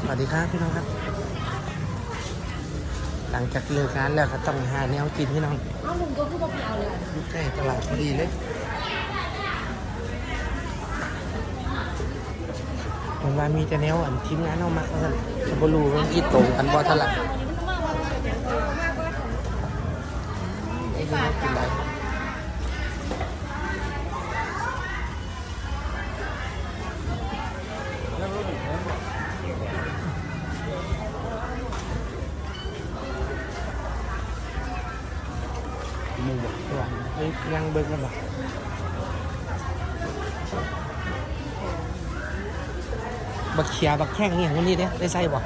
สวัสดีครับพี่น้องครับ หลังจากเลิกงานแล้วก็ต้องหาแนวกินพี่น้องเอ้าลุงก็พูดว่าไม่เอาเลยอยู่ใกล้ตลาดพอดีเลยผมว่ามีแต่แนวอันทีมงานเอามาแล้วจะบรูมันคิดตรงกันบ่เท่าไหร่ไอ้นี่กินได้ หมูหวานเฮ้ยยังเบิกแล้วบ่บักเขียบักแข้งนี่อย่างนี้เด้ได้ใส่บ่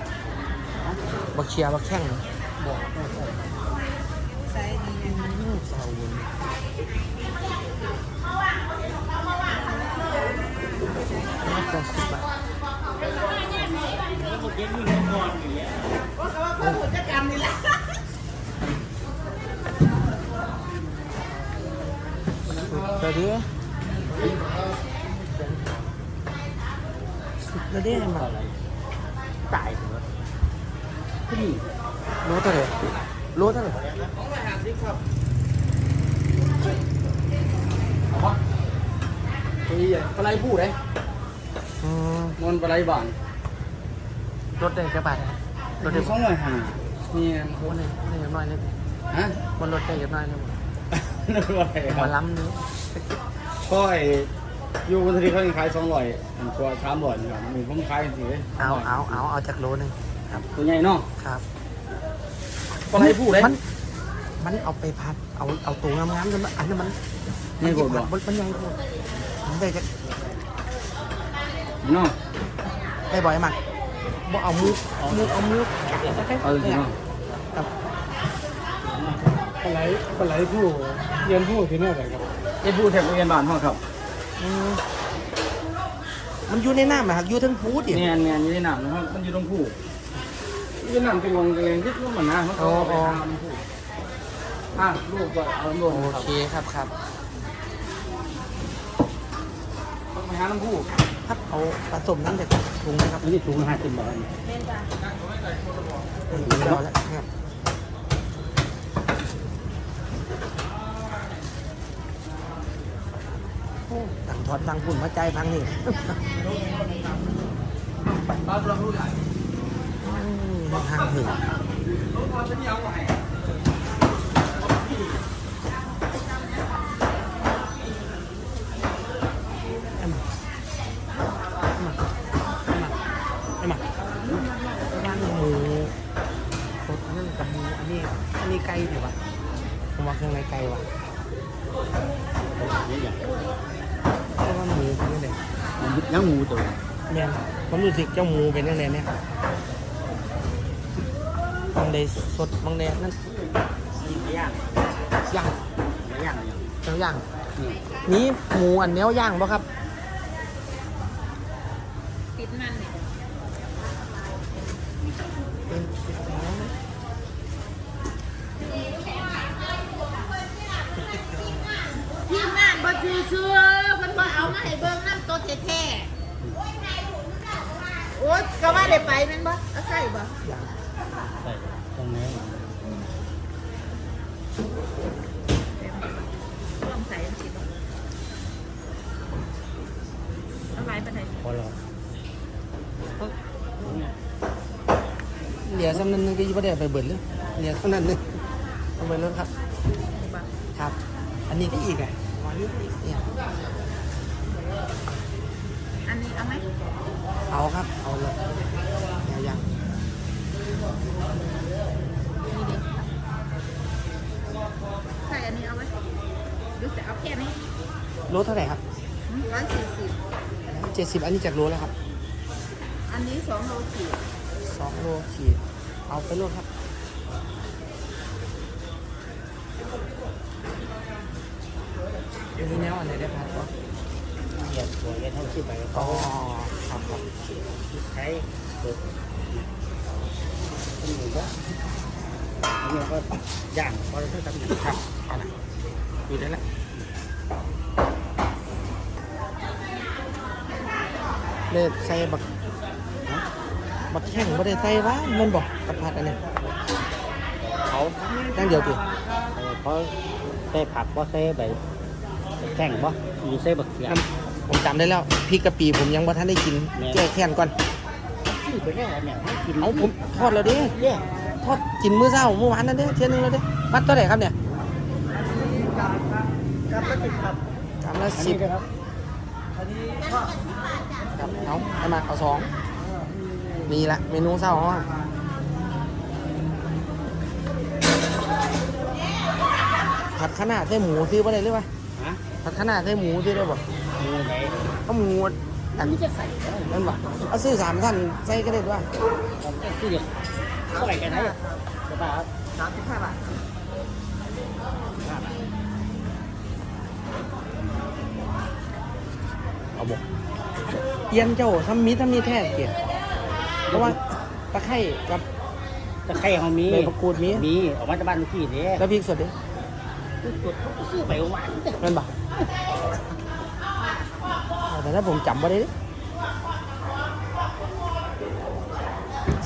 บักเขียบักแข้งบ่ใส่ดีอืมเศร้าบุญก็สิบบาท ร่รู้เท่าไหร่ตัวใหญ่ปลาไหลผู้เลยอืมมันปลาไหลบานรถได้แค่บาทนะรถได้สองร้อยห้านี่โอ้ยนี่ยังน้อยนิดฮะบนรถได้ยังน้อยนิด นั่นคืออะไรคมารับล้ำนี้ก็ไอ้อยู่บนทะเลเขายังขายสองร้อยอันตัวสามร้อยนะครับมีผมขายจริงๆเลยเอาเอาเอาเอาจากโลหนึงครับ ตัวใหญ่เนาะครับปลาไหลผู้เลยมันมันเอาไปพัดเอาเอาตัวงามๆจนมันอันนั้นมันนี่กดบ่มันมันใหญ่โคตรมันได้จะเนาะได้บ่อยมากบ่เอามือมือเอามือแกะแล้วก็เอาจริงๆเนาะครับ ปลาไหลปลาไหลผู้เรียนผู้ที่นี่อะไรครับไอ้ผู้แถบโรงเรียนบ้านห้องครับอืมมันอยู่ในน้ำนะครับอยู่ทั้งพูดดิ เนียนเนียนอยู่ในน้ำนะครับมันอยู่ตรงผู้อยู่น้ำเป็นวงเองที่ลูกมันนะมันก็เอาไปหาน้ำผู้อะลูกก็เอาน้ำลงโอครับเคครับครับต้องไปหาน้ำผู้ครับเอาผสมน้ำจากถุงนะครับอันนี้ถุงละห้าสิบบาทอืมเดี๋ยวแล้วครับโอ้ ต่างทอดต่างพุ่นมาใจพังนี่บ้านเราผู้ใหญ่ทางถึงรถความเป็นยาวไหนเอามาเอามาเอามาย่งหมูสดอันนั้นกับหมูอันนี้อันนี้ไก่ดีวะผมว่าเครื่องในไก่วะเพราะว่าหมูเป็นยังไง ยังหมูตัวเนี่ยผมรู้สึกเจ้าหมูเป็นยังไงเนี่ยบางเดยสดบางเดยนั่นย่างย่างย่างเจ้าย่างนี่นี้หมูอันเนี้ยย่างปะครับติดมันเนี่ยเป็นเป็นแนวไหมทีมงานบ่ชื่อ เชื่อมันบ่เอามาให้เบิ่งน้ำตัวแท้ๆโอ๊ยก็ว่าได้ไปแมันบ่เอาใส่บ่ย่างใส่ตรงนี้ลองใส่สิบ่เอาไว้ปานใดพอแล้วเหลือสำนันนึงก็ยี่ประเดี๋ยวไปเบิดเลยเหลือสำนันนึงเอาไปเลยครับบ่ครับ อันนี้ก็อีกอะมาอยู่อีกเนี่ยอันนี้ เอาไหมเอาครับ เอาเลยแนวย่างนี่ดิใส่อันนี้เอาไหมหรือจะเอาแค่นี้โลเท่าไหร่ครับร้อยสี่สิบเจ็ดสิบอันนี้จากโลแล้วครับ อันนี้สองโลขีดสองโลขีดเอาไปโลครับอันนี้แนวอันไหนได้พัดก็ เหยียบตัวเย็นเท่าชิบไปก็อ๋อครับครับใช้ตัวต้นหมูก็นี่ก็ย่างพอเราต้องทำอย่างนี้ครับเอาละอยู่ได้แล้วเลดใส่บักบักแข้งบ่ได้ใส่วะมันบอกกระพัดอันนี้เขาตั้งเดียวติเออเขาเซ่ผักบ่เซ่ใบแข่งบ่มีเซ่บักเขียน้ำ ผมจำได้แล้วพริกกะปิผมยังบ่ทันได้กินแก้แค้นก่อนชื่อไปแล้วเนี่ยให้กินเอาผมทอดแล้วเดิเนี่ยทอดกินมื้อเช้าเมื่อวานนั่นเด้เที่ยนึงแล้วเด้มัดเท่าไหร่ครับเนี่ยครับก็ติดครับจำละอันสินี้บนะครับครับเอาให้มาเอาสองนี่ละเมนูเช้าเขาอะผัดขนาดใส่หมูซื้อมาได้หรือเปล่าฮะผัดขนาดใส่หมูซื้อได้บ่ มีไหนเอาหมูอัอันนนี้จะใส่ได้นั่นบ่เอาซื้อสามท่านใส่ก็ได้ด้วยผมจะซื้อเท่าไหร่กันนะจะบ้าครับสามสิบห้าบาทเอาบ่เอียนเจ้าทำมีทำมีแท้เกียรติเพราะว่าตะไคร้กับตะไคร้เขามีใบมะกรูดมีมีออกมาจากบ้านลูกพี่เด้แล้วพริกสดดิซื้อไปหวานเด้นั่นบ่เอา แต่ถ้าผมจำบ่ได้ดิ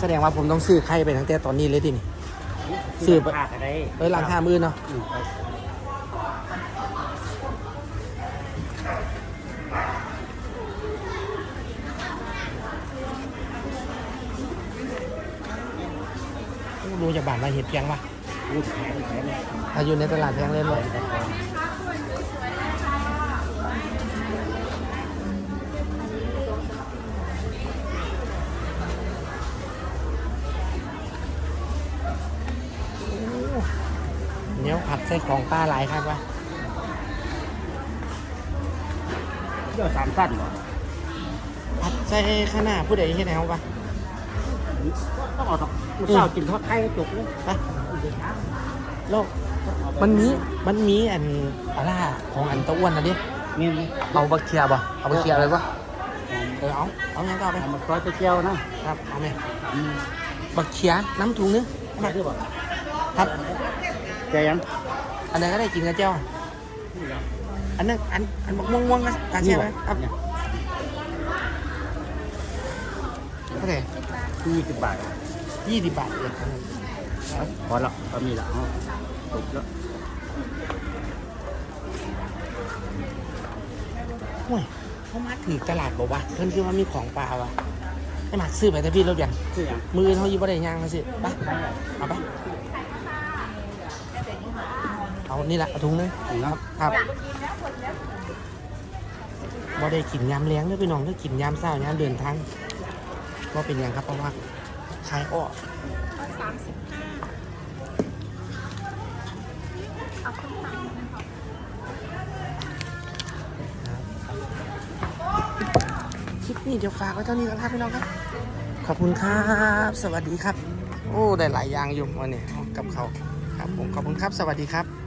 แสดงว่าผมต้องซื้อไข่ไปตั้งแต่ตอนนี้เลยดินี่ซื้อไปผ้าก็ได้เอ้ยร้านค้ามือเนาะอืมไปดูจากบ้านมาเห็ดเพียงวะรูดแขนแขนเนี่ยถ้าอยู่ในตลาดแพงเลยเลย เนี้ยผัดใส่ของปลาหลายครับวะเดี๋ยวสามสั้นเหรอผัดใส่ขนาดผู้ใดเฮ็ดแนวปะต้องเอาสองมื้อเช้ากินทอดไข่จุกเลยไปโลกมันมีมันมีอันปลาร้าของอันตะอ้วนนะดิเงี้ยไหมเอาบักเคียบ่เอาบักเคียอะไรวะเออเอาเอายังก็เอาไปเอามาซอยไปเจียวนะครับเอาไหมบักเคียน้ำถุงนึงมาคือบอกครับ ใจยัง อันไหนก็ได้กินกับเจ้า อันนั้นอันอันบักม่วงม่วงๆนะการเชียไหมครับเนี่ยเท่าไหร่ยี่สิบบาทยี่สิบบาทเองพอแล้วก็มีละเอาจบแล้วโอ้ยเขามาถือตลาดบอกว่าเพิ่นคือว่ามีของปลาวะไอ้หมากซื้อไปแต่พี่รถยังคือยังมือเขาอยู่บ่ได้ย่างมาสิไปเอาไป เอานี่แหละเอาถุงนึงนะครับครับบ่ได้กินยามเลี้ยงเด้อพี่น้องเด้อกินยามเช้ายามเดินทางว่าเป็นหยังครับเพราะว่าขายอ้อคลิปนี้เดี๋ยวฝากไว้เท่านี้ก่อนครับพี่น้องครับ ขอบคุณครับ สวัสดีครับ โอ้ ได้หลายอย่างอยู่วันนี้กับเขาวครับผมขอบคุณครับ สวัสดีครับ